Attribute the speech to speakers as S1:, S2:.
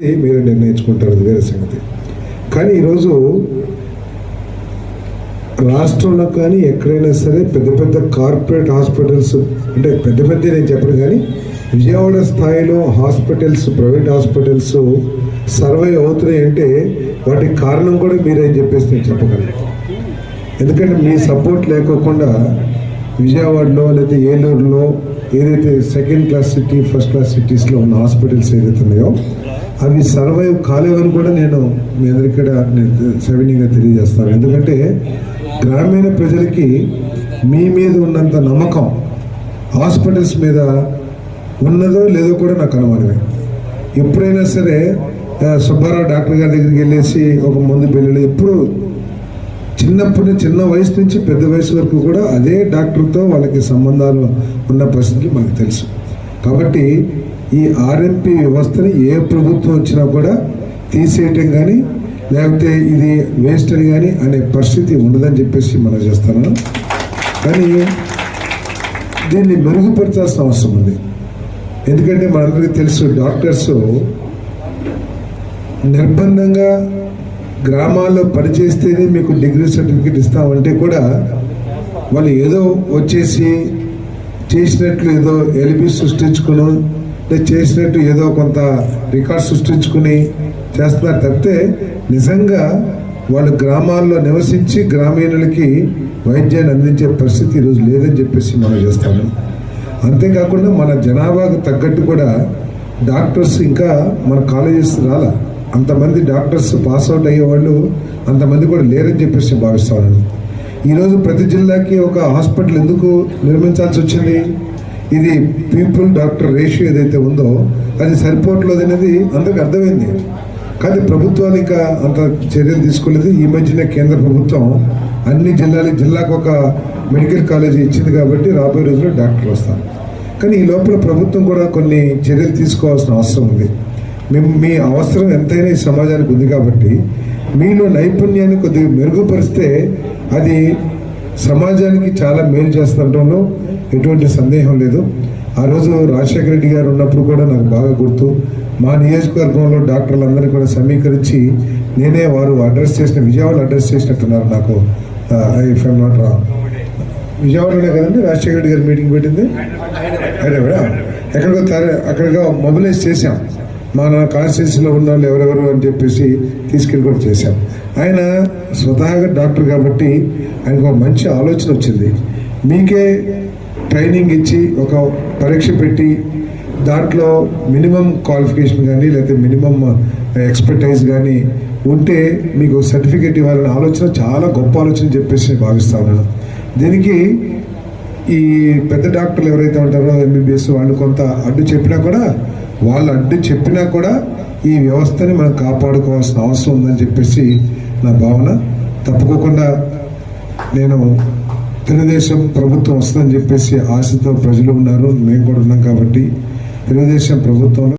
S1: మీరు నిర్ణయించుకుంటారు అది వేరే సంగతి. కానీ ఈరోజు రాష్ట్రంలో కానీ ఎక్కడైనా సరే పెద్ద పెద్ద కార్పొరేట్ హాస్పిటల్స్ అంటే పెద్ద పెద్ద నేను చెప్పను కానీ విజయవాడ స్థాయిలో హాస్పిటల్స్ ప్రైవేట్ హాస్పిటల్స్ సర్వే అవుతున్నాయి అంటే వాటికి కారణం కూడా మీరేం చెప్పేసి నేను చెప్పగలను. ఎందుకంటే మీ సపోర్ట్ లేకోకుండా విజయవాడలో లేదా ఏలూరులో ఏదైతే second class city first class సిటీస్లో ఉన్న హాస్పిటల్స్ ఏదైతే ఉన్నాయో అవి సర్వైవ్ కాలేవని కూడా నేను మీ అందరికీ నేను సవినీయంగా తెలియజేస్తాను. ఎందుకంటే గ్రామీణ ప్రజలకి మీ మీద ఉన్నంత నమ్మకం హాస్పిటల్స్ మీద ఉన్నదో లేదో కూడా నాకు అనుమానమే. ఎప్పుడైనా సరే సుబ్బారావు డాక్టర్ గారి దగ్గరికి వెళ్ళేసి ఒక మందు బిల్లులు ఎప్పుడు చిన్నప్పుడు చిన్న వయసు నుంచి పెద్ద వయసు వరకు కూడా అదే డాక్టర్తో వాళ్ళకి సంబంధాలు ఉన్న పరిస్థితులు మనకు తెలుసు. కాబట్టి ఈ ఆర్ఎంపీ వ్యవస్థని ఏ ప్రభుత్వం వచ్చినా కూడా తీసేయటం కానీ లేకపోతే ఇది వేస్ట్ అని కానీ అనే పరిస్థితి ఉండదని చెప్పేసి మనం చేస్తాను కానీ దీన్ని మెరుగుపరచాల్సిన అవసరం ఉంది. ఎందుకంటే మనందరికీ తెలుసు డాక్టర్స్ నిర్బంధంగా గ్రామాల్లో పనిచేస్తేనే మీకు డిగ్రీ సర్టిఫికేట్ ఇస్తామంటే కూడా వాళ్ళు ఏదో వచ్చేసి చేసినట్లు ఏదో ఎలిబి సృష్టించుకుని చేసినట్టు ఏదో కొంత రికార్డ్ సృష్టించుకుని చేస్తున్నారు తప్పితే నిజంగా వాళ్ళు గ్రామాల్లో నివసించి గ్రామీణులకి వైద్యాన్ని అందించే పరిస్థితి ఈరోజు లేదని చెప్పేసి మనం చేస్తాము. అంతేకాకుండా మన జనాభాకు తగ్గట్టు కూడా డాక్టర్స్ ఇంకా మన కాలేజెస్ రాలా. అంతమంది డాక్టర్స్ పాస్ అవుట్ అయ్యేవాళ్ళు అంతమంది కూడా లేరని చెప్పేసి భావిస్తాను ఈరోజు ప్రతి జిల్లాకి ఒక హాస్పిటల్ ఎందుకు నిర్మించాల్సి వచ్చింది? ఇది పీపుల్ డాక్టర్ రేషియో ఏదైతే ఉందో అది సరిపోవట్లేదు అనేది అందరికి అర్థమైంది. కానీ ప్రభుత్వాలు ఇంకా అంత చర్యలు తీసుకోలేదు. ఈ మధ్యన కేంద్ర ప్రభుత్వం అన్ని జిల్లాల జిల్లాకు ఒక మెడికల్ కాలేజీ ఇచ్చింది కాబట్టి రాబోయే రోజుల్లో డాక్టర్లు వస్తారు. కానీ ఈ లోపల ప్రభుత్వం కూడా కొన్ని చర్యలు తీసుకోవాల్సిన అవసరం ఉంది. మేము మీ అవసరం ఎంతైనా ఈ సమాజానికి ఉంది కాబట్టి మీలో నైపుణ్యాన్ని కొద్దిగా మెరుగుపరిస్తే అది సమాజానికి చాలా మేలు చేస్తుండటంలో ఎటువంటి సందేహం లేదు. ఆ రోజు రాజశేఖర రెడ్డి గారు ఉన్నప్పుడు కూడా నాకు బాగా గుర్తు. మా నియోజకవర్గంలో డాక్టర్లందరినీ కూడా సమీకరించి నేనే వారు అడ్రస్ చేసిన విజయవాడ అడ్రస్ చేసినట్టున్నారు నాకు. ఇఫ్ ఐమ్ నాట్ రా విజయవాడలోనే కదండి? రాజశేఖర రెడ్డి గారు మీటింగ్ పెట్టింది? హైదరాబాద్ ఎక్కడికో తర అక్కడిగా మొబిలైజ్ చేశాం. మన కాన్స్టిట్యూన్సీలో ఉన్న వాళ్ళు ఎవరెవరు అని చెప్పేసి తీసుకెళ్ళి కూడా చేశాం. ఆయన స్వతహాగా డాక్టర్ కాబట్టి ఆయనకు ఒక మంచి ఆలోచన వచ్చింది. మీకే ట్రైనింగ్ ఇచ్చి ఒక పరీక్ష పెట్టి దాంట్లో మినిమం క్వాలిఫికేషన్ కానీ లేకపోతే మినిమం ఎక్స్పర్టైజ్ కానీ ఉంటే మీకు సర్టిఫికేట్ ఇవ్వాలనే ఆలోచన చాలా గొప్ప ఆలోచన చెప్పేసి నేను భావిస్తా ఉన్నాను. దీనికి ఈ పెద్ద డాక్టర్లు ఎవరైతే ఉంటారో ఎంబీబీఎస్ వాళ్ళు కొంత అడ్డు చెప్పినా కూడా వాళ్ళు అడ్డు చెప్పినా కూడా ఈ వ్యవస్థని మనం కాపాడుకోవాల్సిన అవసరం ఉందని చెప్పేసి నా భావన. తప్పుకోకుండా నేను తెలుగుదేశం ప్రభుత్వం వస్తుందని చెప్పేసి ఆశతో ప్రజలు ఉన్నారు. మేము కూడా ఉన్నాం కాబట్టి తెలుగుదేశం ప్రభుత్వంలో